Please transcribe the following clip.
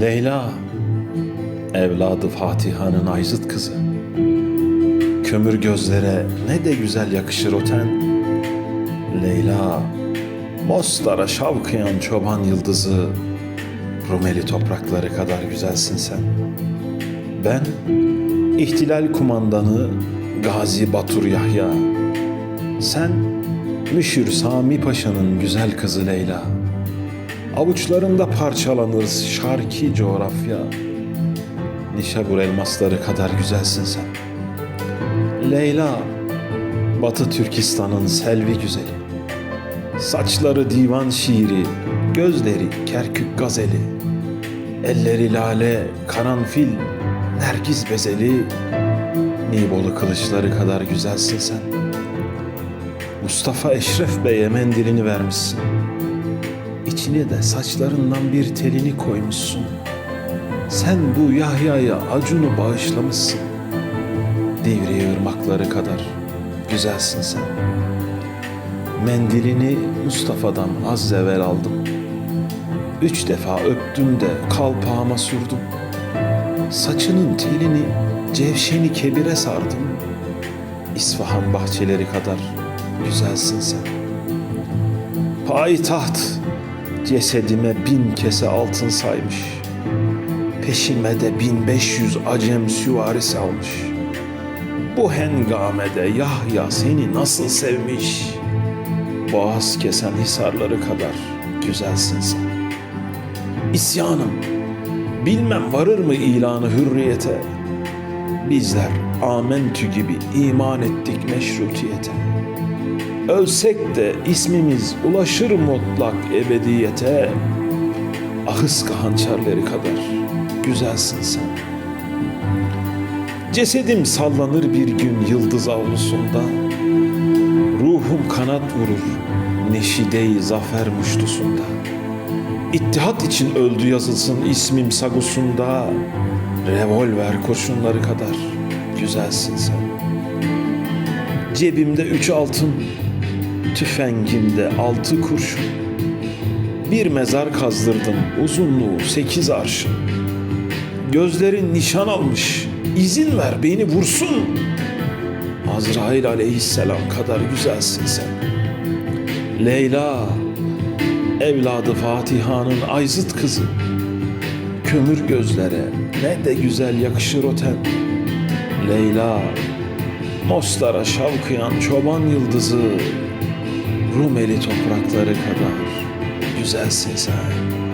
Leyla, evladı Fatiha'nın Ayzıt kızı. Kömür gözlere ne de güzel yakışır o ten. Leyla, Mostar'a şavkıyan çoban yıldızı, Rumeli toprakları kadar güzelsin sen. Ben, ihtilal kumandanı Gazi Batur Yahya. Sen, Müşür Sami Paşa'nın güzel kızı Leyla. Avuçlarında parçalanır şarki coğrafya. Nişabur elmasları kadar güzelsin sen. Leyla, Batı Türkistan'ın selvi güzeli. Saçları divan şiiri, gözleri Kerkük gazeli. Elleri lale, karanfil, nergiz bezeli. Nibolu kılıçları kadar güzelsin sen. Mustafa Eşref Bey'e mendilini vermişsin. İçine de saçlarından bir telini koymuşsun. Sen bu Yahya'ya acunu bağışlamışsın. Divriği ırmakları kadar güzelsin sen. Mendilini Mustafa'dan az evvel aldım. Üç defa öptüm de kalpağıma sürdüm. Saçının telini cevşeni kebire sardım. İsfahan bahçeleri kadar güzelsin sen. Payitaht cesedime bin kese altın saymış. Peşime de bin beş yüz acem süvarisi almış. Bu hengamede Yahya seni nasıl sevmiş? Boğaz kesen hisarları kadar güzelsin sen. İsyanım, bilmem varır mı ilanı hürriyete? Bizler amentü gibi iman ettik meşrutiyete. Ölsek de ismimiz ulaşır mutlak ebediyete. Ahıska hançerleri kadar güzelsin sen. Cesedim sallanır bir gün yıldız avlusunda. Ruhum kanat vurur neşide-i zafer muştusunda. İttihat için öldü yazılsın ismim sagusunda. Revolver kurşunları kadar güzelsin sen. Cebimde üç altın, tüfengimde altı kurşun. Bir mezar kazdırdım uzunluğu sekiz arşın. Gözlerin nişan almış, izin ver beni vursun. Azrail aleyhisselam kadar güzelsin sen. Leyla, evladı Fatiha'nın Ayzıt kızı. Kömür gözlere ne de güzel yakışır o ten. Leyla, Mostar'a şavkıyan çoban yıldızı, Rumeli toprakları kadar güzelsin sen.